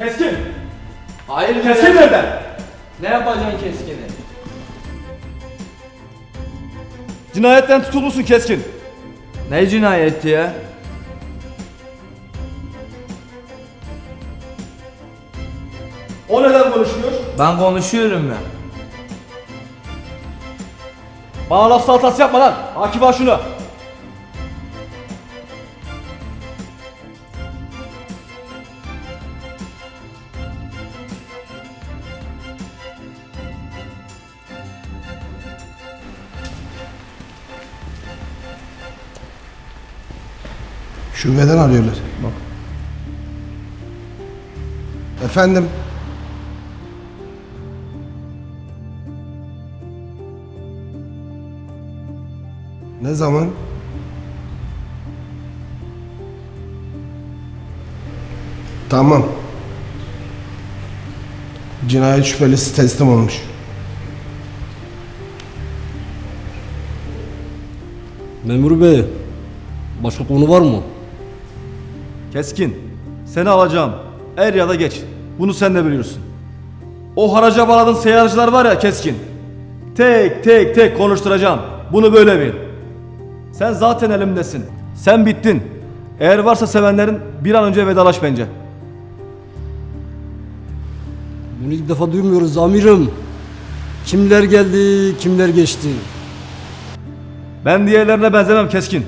Keskin! Hayır Keskin nerede? Ne yapacaksın keskini? Cinayetten tutulmuşsun keskin. Ne cinayeti ya? O neden konuşuyor? Ben konuşuyorum ya. Bana laf salatası yapma lan. Akif al şunu. Şubeden arıyorlar. Bak. Efendim. Ne zaman? Tamam. Cinayet şüphelisi teslim olmuş. Memur bey, başka konu var mı? Keskin. Seni alacağım. Er ya da geç. Bunu sen de biliyorsun. O haraca bağladığın seyyarcılar var ya keskin. Tek tek tek konuşturacağım. Bunu böyle bil. Sen zaten elimdesin. Sen bittin. Eğer varsa sevenlerin bir an önce vedalaş bence. Bunu ilk defa duymuyoruz amirim. Kimler geldi, kimler geçti? Ben diğerlerine benzemem keskin.